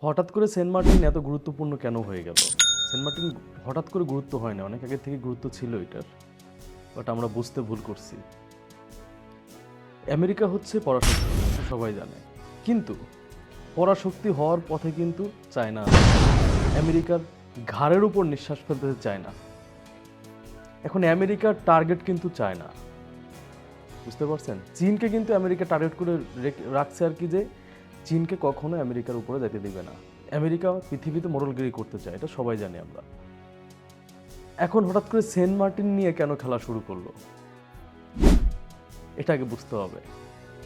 হঠাৎ করে Saint Martin এত গুরুত্বপূর্ণ কেন হয়ে গেল? সেন্ট মার্টিন হঠাৎ করে গুরুত্ব হয় না, অনেক আগে থেকে গুরুত্ব ছিল এটার বাট আমরা বুঝতে ভুল করছি। আমেরিকা হচ্ছে পরাশক্তি সবাই জানে। কিন্তু পরাশক্তি হওয়ার পথে কিন্তু চায়না আছে। আমেরিকার ঘাড়ের উপর নিঃশ্বাস ফেলতে চায় না এখন আমেরিকার টার্গেট কিন্তু চায় না বুঝতে পারছেন? চীনকে কিন্তু আমেরিকা টার্গেট করে রেখ- রাখছে আর কি যে চীনকে কখনো আমেরিকার উপরে যেতে দিবে না। আমেরিকা পৃথিবীতে মোড়লগিরি করতে চায়, এটা সবাই জানি আমরা। এখন হঠাৎ করে সেন্ট মার্টিন নিয়ে কেন খেলা শুরু করল? এটা আগে বুঝতে হবে।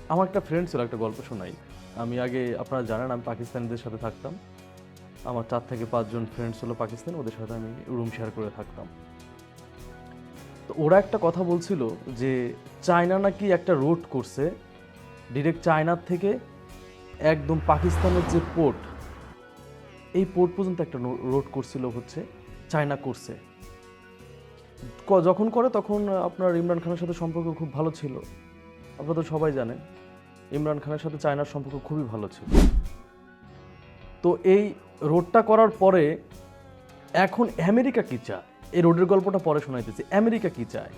আমার একটা ফ্রেন্ড ছিল, একটা গল্প শোনাই। আমি আগে, আপনারা জানেন, আমি পাকিস্তানিদের সাথে থাকতাম। আমার চার থেকে পাঁচজন ফ্রেন্ডস হলো পাকিস্তান, ওদের সাথে আমি রুম শেয়ার করে থাকতাম। তো ওরা একটা কথা বলছিল যে, চায়না নাকি একটা রোড করছে ডিরেক্ট চায়নার থেকে একদম পাকিস্তানের যে পোর্ট এই পোর্ট পর্যন্ত একটা রোড করছিল হচ্ছে চায়না করছে যখন করে তখন আপনার ইমরান খানের সাথে সম্পর্ক খুব ভালো ছিল। আপনারা তো সবাই জানেন, ইমরান খানের সাথে চায়নার সম্পর্ক খুবই ভালো ছিল। তো এই রোডটা করার পরে এখন আমেরিকা কি চায়? এই রোডের গল্পটা পরে শোনাইতেছি। আমেরিকা কি চায়?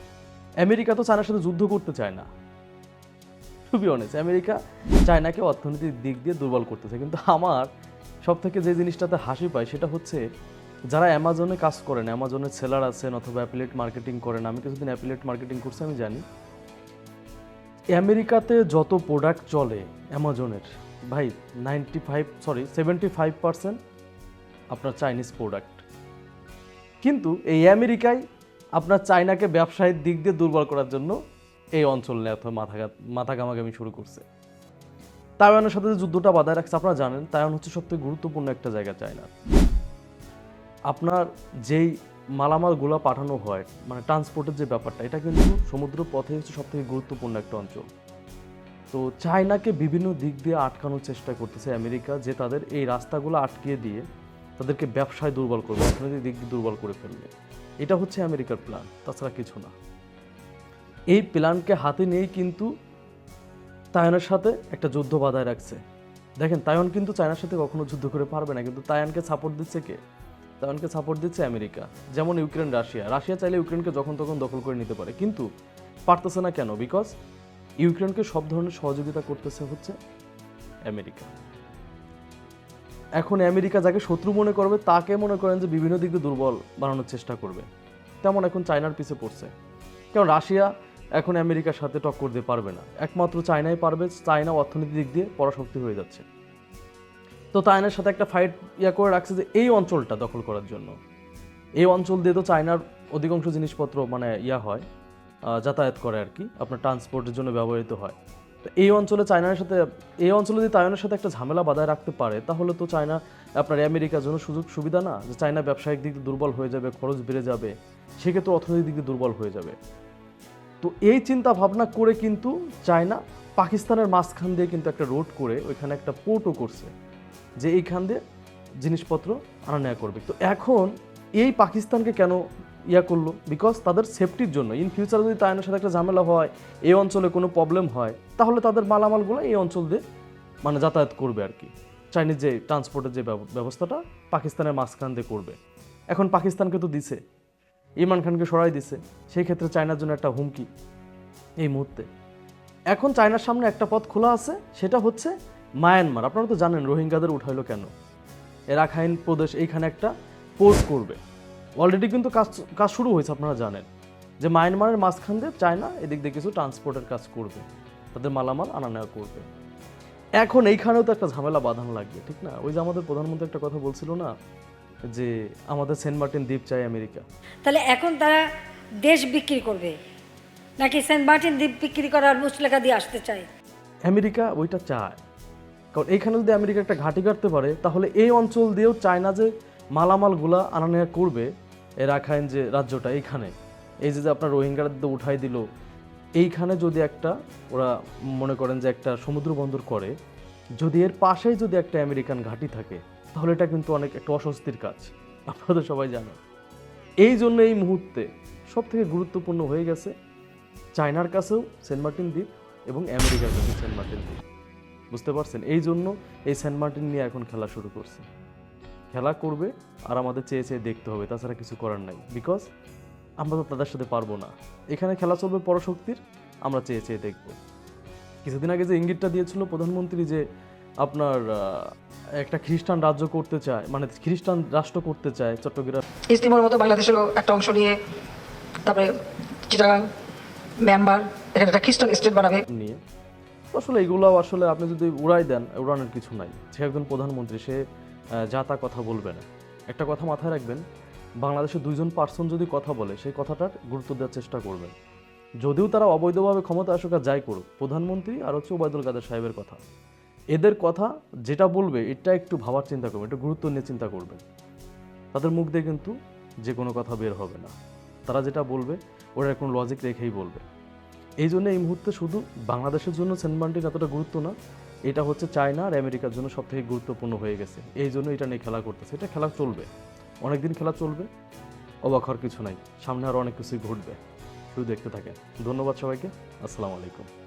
আমেরিকা তো চায়নার সাথে যুদ্ধ করতে চায় না। টু বি অনেস্ট আমেরিকা চায়নাকে অর্থনৈতিক দিক দিয়ে দুর্বল করতেছে। কিন্তু আমার সব থেকে যে জিনিসটাতে হাসি পায় সেটা হচ্ছে যারা অ্যামাজনে কাজ করেন অ্যামাজনের সেলার আছেন অথবা অ্যাপিলেট মার্কেটিং করেন, আমি কিছুদিন অ্যাপিলেট মার্কেটিং করছি আমি জানি। আমেরিকাতে যত প্রোডাক্ট চলে অ্যামাজনের ভাই ninety five sorry seventy five percent আপনার চাইনিজ প্রোডাক্ট কিন্তু এই আমেরিকায় আপনার চায়নাকে ব্যবসায়িক দিক দিয়ে দুর্বল করার জন্য এই অঞ্চল নিয়ে মাথা মাথা গামাগামি শুরু করছে। তাইওয়ানের সাথে যে যুদ্ধটা বাধায় রাখছে, আপনারা জানেন, তাইওয়ান হচ্ছে সবথেকে গুরুত্বপূর্ণ একটা জায়গা চায়নার আপনার যেই মালামালগুলো পাঠানো হয় মানে ট্রান্সপোর্টের যে ব্যাপারটা, এটা কিন্তু সমুদ্র পথে হচ্ছে সবথেকে গুরুত্বপূর্ণ একটা অঞ্চল। তো চায়নাকে বিভিন্ন দিক দিয়ে আটকানোর চেষ্টা করতেছে আমেরিকা, যে তাদের এই রাস্তাগুলো আটকিয়ে দিয়ে তাদেরকে ব্যবসায় দুর্বল করবে, অর্থনৈতিক দিক দিয়ে দুর্বল করে ফেলবে। এটা হচ্ছে আমেরিকার প্ল্যান তাছাড়া কিছু না। এই প্ল্যানকে হাতে নিয়েই কিন্তু তায়ানের সাথে একটা যুদ্ধ বাধায় রাখছে। দেখেন, তাইওয়ান কিন্তু চায়নার সাথে কখনো যুদ্ধ করে পারবে না, কিন্তু তাইওয়ানকে সাপোর্ট দিচ্ছে কে? তায়নকে সাপোর্ট দিচ্ছে আমেরিকা, যেমন ইউক্রেন, রাশিয়া। রাশিয়া চাইলে ইউক্রেনকে যখন তখন দখল করে নিতে পারে, কিন্তু পারতেছে না কেন? বিকজ ইউক্রেনকে সব ধরনের সহযোগিতা করতেছে হচ্ছে আমেরিকা। এখন আমেরিকা যাকে শত্রু মনে করবে, তাকে মনে করেন যে বিভিন্ন দিকে দুর্বল বানানোর চেষ্টা করবে। তেমন এখন চায়নার পিছে পড়ছে। কারণ রাশিয়া এখন আমেরিকার সাথে টক্কর দিয়ে পারবে না। একমাত্র চায়নাই পারবে, চায়না অর্থনীতির দিক দিয়ে পরাশক্তি হয়ে যাচ্ছে। তো চায়নার সাথে একটা ফাইট ইয়া করে রাখছে যে এই অঞ্চলটা দখল করার জন্য। এই অঞ্চল দিয়ে তো চায়নার অধিকাংশ জিনিসপত্র মানে ইয়া হয় যাতায়াত করে আর কি, আপনার ট্রান্সপোর্টের জন্য ব্যবহৃত হয়। তো এই অঞ্চলে চায়নার সাথে, এই অঞ্চলে যদি তাইওয়ানের সাথে একটা ঝামেলা বাধায় রাখতে পারে, তাহলে তো চায়না, আপনার আমেরিকার জন্য সুযোগ সুবিধা না, যে চায়না ব্যবসায়িক দিক দুর্বল হয়ে যাবে, খরচ বেড়ে যাবে, সেক্ষেত্রে অর্থনৈতিক দিক দিয়ে দুর্বল হয়ে যাবে। তো এই চিন্তা ভাবনা করে কিন্তু চায়না পাকিস্তানের মাঝখান দিয়ে কিন্তু একটা রোড করে ওইখানে একটা পোর্টও করছে, যে এইখান দিয়ে জিনিসপত্র আনা নেওয়া করবে। তো এখন এই পাকিস্তানকে কেন ইয়া করল? বিকজ তাদের সেফটির জন্য ইন ফিউচারে যদি তাইনের সাথে একটা ঝামেলা হয়, এই অঞ্চলে কোনো প্রবলেম হয়, তাহলে তাদের মালামালগুলো এই অঞ্চল দিয়ে মানে যাতায়াত করবে আর কি। চাইনিজ যে ট্রান্সপোর্টের যে ব্যবস্থাটা পাকিস্তানের মাঝখান দিয়ে করবে। এখন পাকিস্তানকে তো দিছে। ইমরান খানকে সরাই দিছে, সেই ক্ষেত্রে চায়নার জন্য একটা হুমকি এই মুহূর্তে। এখন চায়নার সামনে একটা পথ খোলা আছে, সেটা হচ্ছে মায়ানমার। আপনারা তো জানেন রোহিঙ্গাদের উঠাইলো কেন। রাখাইন প্রদেশ এইখানে একটা পোর্ট করবে। অলরেডি কিন্তু কাজ কাজ শুরু হয়েছে, আপনারা জানেন। যে মায়ানমারের মাঝখান দিয়ে চায়না এদিক দিয়ে কিছু ট্রান্সপোর্টের কাজ করবে, তাদের মালামাল আনা নেওয়া করবে। এখন এইখানেও তো একটা ঝামেলা বাঁধানো লাগবে, ঠিক না? ওই যে আমাদের প্রধানমন্ত্রী একটা কথা বলছিল না যে আমাদের সেন্ট মার্টিন দ্বীপ চাই আমেরিকা। তাহলে এখন তারা দেশ বিক্রি করবে নাকি সেন্ট মার্টিন দ্বীপ বিক্রি করার মুচলেখা দিয়ে আসতে চায়? আমেরিকা ওইটা চায়। কারণ এইখানে যদি আমেরিকা একটা ঘাঁটি কাটতে পারে তাহলে এই অঞ্চল দিয়েও চায়না যে মালামালগুলা আনা নেওয়া করবে এ রাখাইন যে রাজ্যটা এইখানে। এই যে আপনার রোহিঙ্গাদের উঠাই দিল এইখানে যদি একটা ওরা মনে করেন যে একটা সমুদ্র বন্দর করে যদি এর পাশেই যদি একটা আমেরিকান ঘাঁটি থাকে তাহলে এটা কিন্তু অনেক একটা অস্বস্তির কাজ। আপনারা তো সবাই জানেন। এই জন্য এই মুহূর্তে সব থেকে গুরুত্বপূর্ণ হয়ে গেছে চায়নার কাছেও সেন্ট মার্টিন দ্বীপ এবং আমেরিকার কাছে সেন্ট মার্টিন দ্বীপ। বুঝতে পারছেন? এই জন্য এই সেন্ট মার্টিন নিয়ে এখন খেলা শুরু করছে। খেলা করবে আর আমাদের চেয়ে চেয়ে দেখতে হবে, তাছাড়া কিছু করার নাই। বিকজ আমরা তো তাদের সাথে পারব না। এখানে খেলা চলবে পরশক্তির, আমরা চেয়ে চেয়ে দেখব। কিছুদিন আগে যে ইঙ্গিতটা দিয়েছিল প্রধানমন্ত্রী যে আপনার একটা খ্রিস্টান রাজ্য করতে চায় মানে খ্রিস্টান রাষ্ট্র করতে চায় চট্টগ্রাম। ইস্তিমোর মতো বাংলাদেশেরও একটা অংশ নিয়ে তারপরে চিটাগাং মিয়ানমার এখানে একটা খ্রিস্টান স্টেট বানাবে। নিয়ে। আসলে এগুলো আসলে আপনি যদি উড়াই দেন উড়ানোর কিছু নাই। সে একজন প্রধানমন্ত্রী সে যা তা কথা বলবে না। একটা কথা মাথায় রাখবেন বাংলাদেশের দুইজন পার্সন যদি কথা বলে সেই কথাটার গুরুত্ব দেওয়ার চেষ্টা করবেন। যদিও তারা অবৈধভাবে ক্ষমতা আসুক যাই করুক প্রধানমন্ত্রী আর হচ্ছে ওবায়দুল কাদের সাহেবের কথা। এদের কথা যেটা বলবে, এটা একটু ভাবার চিন্তা করবেন একটু গুরুত্ব নিয়ে চিন্তা করবেন তাদের মুখ দিয়ে কিন্তু যে কোনো কথা বের হবে না। তারা যেটা বলবে, ওরা কোনো লজিক রেখেই বলবে। এই জন্য এই মুহূর্তে শুধু বাংলাদেশের জন্য সেন্ট এতটা গুরুত্ব না, এটা হচ্ছে চায়না আর আমেরিকার জন্য সব থেকে গুরুত্বপূর্ণ হয়ে গেছে। এই জন্য এটা নিয়ে খেলা করতেছে। এটা খেলা চলবে। অনেক দিন খেলা চলবে, অবাক হওয়ার কিছু নাই। সামনে আরও অনেক কিছুই ঘটবে। শুধু দেখতে থাকেন। ধন্যবাদ সবাইকে। আসসালামু আলাইকুম।